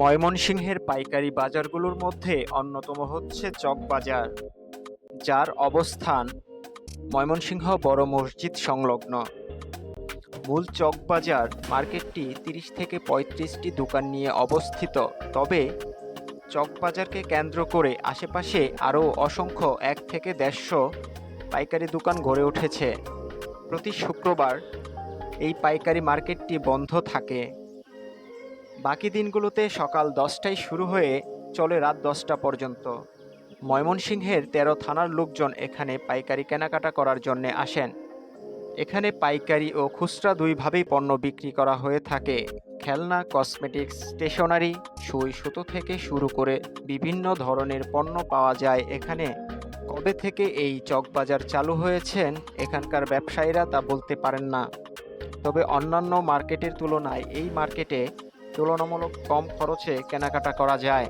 ময়মনসিংহের পাইকারি বাজারগুলোর মধ্যে অন্যতম হচ্ছে চক বাজার, যার অবস্থান ময়মনসিংহ বড় মসজিদ সংলগ্ন। মূল চক বাজার মার্কেটটি তিরিশ থেকে পঁয়ত্রিশটি দোকান নিয়ে অবস্থিত, তবে চক বাজারকে কেন্দ্র করে আশেপাশে আরও অসংখ্য এক থেকে দেড়শো পাইকারি দোকান গড়ে উঠেছে। প্রতি শুক্রবার এই পাইকারি মার্কেটটি বন্ধ থাকে। বাকি দিনগুলোতে সকাল দশটায় শুরু হয়ে চলে রাত দশটা পর্যন্ত। ময়মনসিংহের তেরো থানার লোকজন এখানে পাইকারি কেনাকাটা করার জন্য আসেন। এখানে পাইকারি ও খুচরা দুইভাবেই পণ্য বিক্রি করা হয়ে থাকে। খেলনা, কসমেটিক্স, স্টেশনারি, সুই সুতো থেকে শুরু করে বিভিন্ন ধরনের পণ্য পাওয়া যায় এখানে। কবে থেকে এই চকবাজার চালু হয়েছেন এখানকার ব্যবসায়ীরা তা বলতে পারেন না। তবে অন্যান্য মার্কেটের তুলনায় এই মার্কেটে তুলনামূলক কম খরচে কেনাকাটা করা যায়।